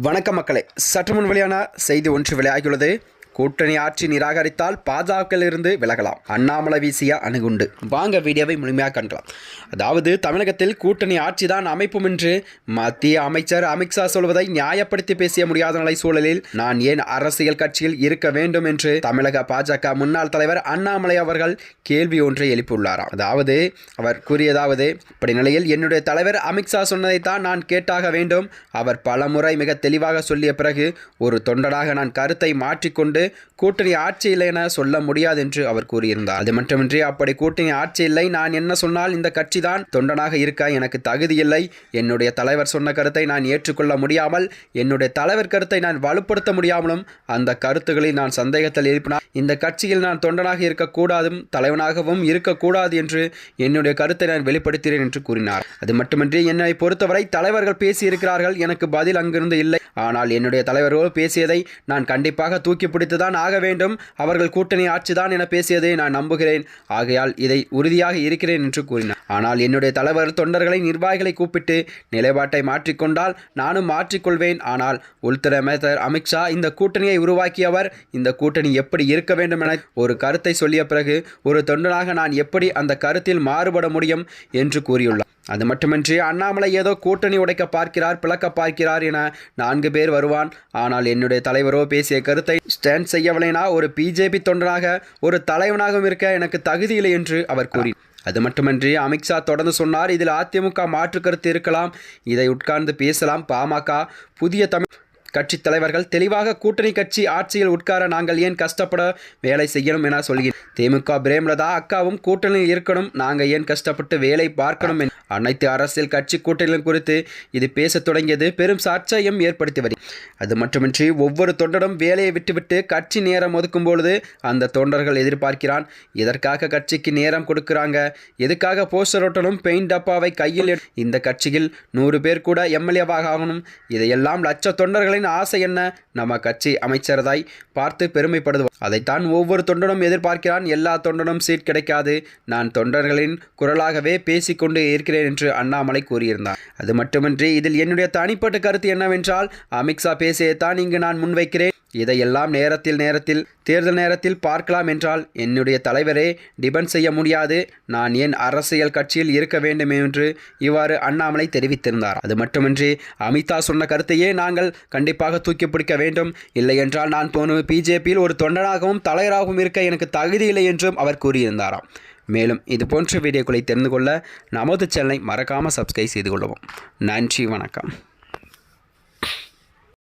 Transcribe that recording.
வணக்க மக்களே. சற்று முன் வெளியான செய்தி ஒன்று வெளியாகியுள்ளது. கூட்டணி ஆட்சி நிராகரித்தால் பாஜகவிலிருந்து விலகலாம். அண்ணாமலை வீசிய அணுகுண்டு. வாங்க வீடியோவை முழுமையாக காண்கலாம். அதாவது தமிழகத்தில் கூட்டணி ஆட்சி தான் அமைப்பும் என்று மத்திய அமைச்சர் அமித்ஷா சொல்வதை நியாயப்படுத்தி பேசிய முடியாத நிலை சூழலில் நான் ஏன் அரசியல் கட்சியில் இருக்க வேண்டும் என்று தமிழக பாஜக முன்னாள் தலைவர் அண்ணாமலை அவர்கள் கேள்வி ஒன்றை எழுப்பியுள்ளாராம். அதாவது அவர் கூறியதாவது இப்படி நிலையில் என்னுடைய தலைவர் அமித்ஷா சொன்னதைத்தான் நான் கேட்டாக வேண்டும். அவர் பலமுறை மிக தெளிவாக சொல்லிய பிறகு ஒரு தொண்டனாக நான் கருத்தை மாற்றிக்கொண்டு கூட்டணி ஆட்சி இல்லை என சொல்ல முடியாது என்று அவர் கூறியிருந்தார். அது மட்டுமின்றி அப்படி கூட்டணி ஆட்சி இல்லை நான் என்ன சொன்னால் இந்த கட்சி தான் தொண்டனாக இருக்க எனக்கு தகுதி இல்லை. என்னுடைய தலைவர் சொன்ன கருத்தை நான் ஏற்றுக்கொள்ள முடியாமல் என்னுடைய தலைவர் கருத்தை நான் வலுப்படுத்த முடியாமலும் அந்த கருத்துக்களை நான் சந்தேகத்தில் எழுப்பினால் இந்த கட்சியில் நான் தொண்டனாக இருக்கக்கூடாதும் தலைவனாகவும் இருக்கக்கூடாது என்று என்னுடைய கருத்தை நான் வெளிப்படுத்தினேன் என்று கூறினார். அது மட்டுமின்றி என்னை பொறுத்தவரை தலைவர்கள் பேசியிருக்கிறார்கள் எனக்கு பதில் அங்கிருந்து இல்லை. ஆனால் என்னுடைய தலைவர்கள் பேசியதை நான் கண்டிப்பாக தூக்கி பிடித்து பிடித்துதான் ஆக வேண்டும். அவர்கள் கூட்டணி ஆட்சிதான் என பேசியதை நான் நம்புகிறேன். ஆகையால் இதை உறுதியாக இருக்கிறேன் என்று கூறினார். ஆனால் என்னுடைய தலைவர் தொண்டர்களை நிர்வாகிகளை கூப்பிட்டு நிலைப்பாட்டை மாற்றிக்கொண்டால் நானும் மாற்றிக்கொள்வேன் ஆனால் உள்துறை அமைச்சர் அமித்ஷா இந்த கூட்டணியை உருவாக்கியவர் இந்த கூட்டணி எப்படி இருக்க வேண்டும் என ஒரு கருத்தை சொல்லிய பிறகு ஒரு தொண்டனாக நான் எப்படி அந்த கருத்தில் மாறுபட முடியும் என்று கூறியுள்ளார். அது மட்டுமின்றி அண்ணாமலை ஏதோ கூட்டணி உடைக்க பார்க்கிறார் பிளக்க பார்க்கிறார் என நான்கு பேர் வருவான். ஆனால் என்னுடைய தலைவரோ பேசிய கருத்தை ஸ்டாண்ட் செய்யவில்லைனா ஒரு பிஜேபி தொண்டனாக ஒரு தலைவனாகவும் இருக்க எனக்கு தகுதி இல்லை என்று அவர் கூறினார். அது மட்டுமின்றி அமித்ஷா தொடர்ந்து சொன்னார் இதில் அதிமுக மாற்று கருத்து இருக்கலாம் இதை உட்கார்ந்து பேசலாம் பாமக புதிய தமிழ் கட்சி தலைவர்கள் தெளிவாக கூட்டணி கட்சி ஆட்சியில் உட்கார நாங்கள் ஏன் கஷ்டப்பட வேலை செய்யணும் என சொல்கிறேன். திமுக பிரேமலதா அக்காவும் கூட்டணியில் இருக்கணும். நாங்கள் ஏன் கஷ்டப்பட்டு வேலை பார்க்கணும் அனைத்து அரசியல் கட்சி கூட்டணிகள் குறித்து இது பேசத் தொடங்கியது பெரும் சர்ச்சையும் ஏற்படுத்தி வருகிறது. அது மட்டுமின்றி ஒவ்வொரு தொண்டரும் வேலையை விட்டுவிட்டு கட்சி நேரம் ஒதுக்கும் பொழுது அந்த தொண்டர்கள் எதிர்பார்க்கிறான் இதற்காக கட்சிக்கு நேரம் கொடுக்குறாங்க? எதுக்காக போஸ்டர் ஒட்டணும்? பெயிண்ட் டப்பாவை கையில் இந்த கட்சியில் நூறு பேர் கூட எம்எல்ஏவாக ஆகணும். இதையெல்லாம் லட்ச தொண்டர்களின் ஆசை என்ன? நம்ம கட்சி அமைச்சரதாய் பார்த்து பெருமைப்படுது அதைத்தான் ஒவ்வொரு தொண்டனும் எதிர்பார்க்கிறான். எல்லா தொண்டனும் சீட் கிடைக்காது. நான் தொண்டர்களின் குரலாகவே பேசிக்கொண்டு இருக்கிறேன் என்று அண்ணாமலை கூறியிருந்தார். அது மட்டுமின்றி இதில் என்னுடைய தனிப்பட்ட கருத்து என்னவென்றால் அமித்ஷா பேசியத்தான் இங்கு நான் முன்வைக்கிறேன். இதையெல்லாம் நேரத்தில் நேரத்தில் தேர்தல் நேரத்தில் பார்க்கலாம் என்றால் என்னுடைய தலைவரே டிபெண்ட் செய்ய முடியாது. நான் ஏன் அரசியல் கட்சியில் இருக்க வேண்டும் என்று இவ்வாறு அண்ணாமலை தெரிவித்திருந்தார். அது மட்டுமின்றி அமிதா சொன்ன கருத்தையே நாங்கள் கண்டிப்பாக தூக்கி பிடிக்க வேண்டும். இல்லை என்றால் நான் போன பிஜேபியில் ஒரு தொண்டனாகவும் தலைவராகவும் இருக்க எனக்கு தகுதி இல்லை என்றும் அவர் கூறியிருந்தாராம். மேலும் இது போன்ற வீடியோக்களை தெரிந்து கொள்ள நமது சேனலை மறக்காமல் சப்ஸ்கிரைப் செய்து கொள்ளவும். நன்றி வணக்கம்.